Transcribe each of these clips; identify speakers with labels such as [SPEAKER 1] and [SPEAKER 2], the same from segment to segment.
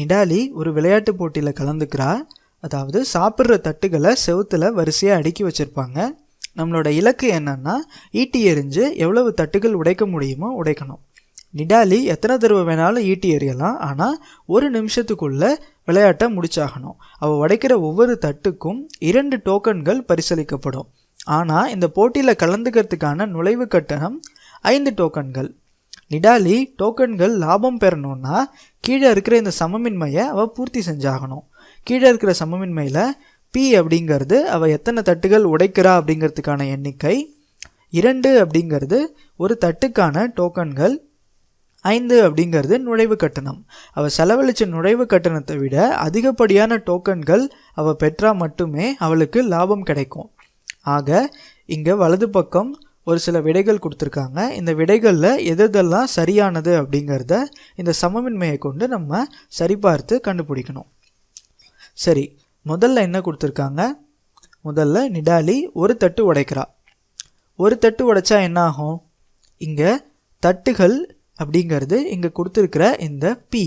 [SPEAKER 1] நிடாலி ஒரு விளையாட்டு போட்டியில் கலந்துக்கிறா. அதாவது சாப்பிட்ற தட்டுகளை செவுத்துல வரிசையாக அடுக்கி வச்சுருப்பாங்க. நம்மளோட இலக்கு என்னன்னா ஈட்டி எறிஞ்சு எவ்வளவு தட்டுகள் உடைக்க முடியுமோ உடைக்கணும். நிடாலி எத்தனை தடவை வேணாலும் ஈட்டி எறியலாம். ஆனால் ஒரு நிமிஷத்துக்குள்ளே விளையாட்டை முடிச்சாகணும். அவள் உடைக்கிற ஒவ்வொரு தட்டுக்கும் இரண்டு டோக்கன்கள் பரிசளிக்கப்படும். ஆனால் இந்த போட்டியில் கலந்துக்கிறதுக்கான நுழைவு கட்டணம் ஐந்து டோக்கன்கள். நிடாலி டோக்கன்கள் லாபம் பெறணும்னா கீழே இருக்கிற இந்த சமமின்மையை அவள் பூர்த்தி செஞ்சாகணும். கீழே இருக்கிற சமமின்மையில் பி அப்படிங்கிறது அவள் எத்தனை தட்டுகள் உடைக்கிறா அப்படிங்கிறதுக்கான எண்ணிக்கை. இரண்டு அப்படிங்கிறது ஒரு தட்டுக்கான டோக்கன்கள் ஐந்து அப்படிங்கிறது நுழைவு கட்டணம். அவள் செலவழிச்ச நுழைவு கட்டணத்தை விட அதிகப்படியான டோக்கன்கள் அவள் பெற்றால் மட்டுமே அவளுக்கு லாபம் கிடைக்கும். ஆக இங்கே வலது பக்கம் ஒரு சில விடைகள் கொடுத்துருக்காங்க. இந்த விடைகளில் எதெல்லாம் சரியானது அப்படிங்கிறத இந்த சமமின்மையை கொண்டு நம்ம சரிபார்த்து கண்டுபிடிக்கணும். சரி முதல்ல என்ன கொடுத்துருக்காங்க? முதல்ல நிடாலி ஒரு தட்டு உடைக்கிறா. ஒரு தட்டு உடைச்சா என்ன ஆகும் இங்கே தட்டுகள் அப்படிங்கிறது இங்கே கொடுத்துருக்கிற இந்த பி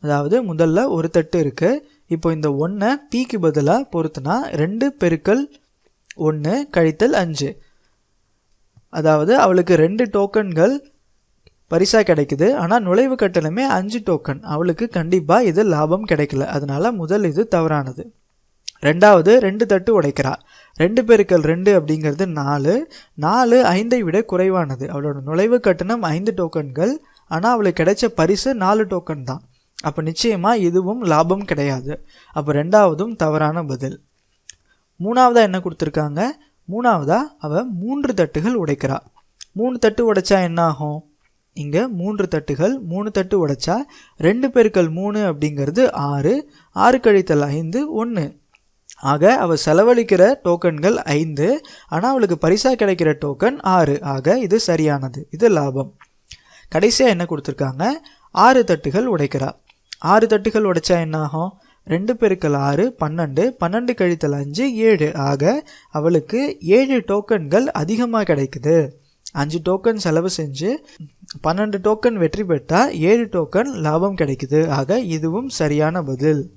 [SPEAKER 1] அதாவது முதல்ல ஒரு தட்டு இருக்குது இப்போ இந்த ஒன்றை பிக்கு பதிலாக பொறுத்துனா ரெண்டு பெருக்கல் ஒன்று கழித்தல் அஞ்சு. அதாவது அவளுக்கு ரெண்டு டோக்கன்கள் பரிசாக கிடைக்குது. ஆனால் நுழைவு கட்டணமே அஞ்சு டோக்கன் அவளுக்கு கண்டிப்பாக இது லாபம் கிடைக்கல. அதனால முதல் இது தவறானது. ரெண்டாவது ரெண்டு தட்டு உடைக்கிறா ரெண்டு பெருக்கல் ரெண்டு அப்படிங்கிறது நாலு. நாலு ஐந்தை விட குறைவானது. அவளோட நுழைவு கட்டணம் ஐந்து டோக்கன்கள் ஆனால் அவளுக்கு கிடைச்ச பரிசு நாலு டோக்கன் தான். அப்போ நிச்சயமாக இதுவும் லாபம் கிடையாது. அப்போ ரெண்டாவதும் தவறான பதில். மூணாவதாக என்ன கொடுத்துருக்காங்க? மூணாவதாக அவள் மூன்று தட்டுகள் உடைக்கிறா. மூணு தட்டு உடைச்சா என்ன ஆகும் இங்கே மூன்று தட்டுகள் மூணு தட்டு உடைச்சா ரெண்டு பேருக்கள் மூணு அப்படிங்கிறது ஆறு ஆறு கழித்தல் ஐந்து ஒன்று ஆக அவள் செலவழிக்கிற டோக்கன்கள் ஐந்து ஆனால் அவளுக்கு பரிசாக கிடைக்கிற டோக்கன் ஆறு. ஆக இது சரியானது. இது லாபம். கடைசியாக என்ன கொடுத்துருக்காங்க? ஆறு தட்டுகள் உடைக்கிறா. ஆறு தட்டுகள் உடைச்சா என்ன ஆகும் ரெண்டு பெருக்கல் ஆறு பன்னெண்டு. பன்னெண்டு கழித்தல் அஞ்சு ஏழு. ஆக அவளுக்கு ஏழு டோக்கன்கள் அதிகமாக கிடைக்குது. அஞ்சு டோக்கன் செலவு செஞ்சு பன்னெண்டு டோக்கன் வெற்றி பெற்றால் ஏழு டோக்கன் லாபம் கிடைக்குது. ஆக இதுவும் சரியான பதில்.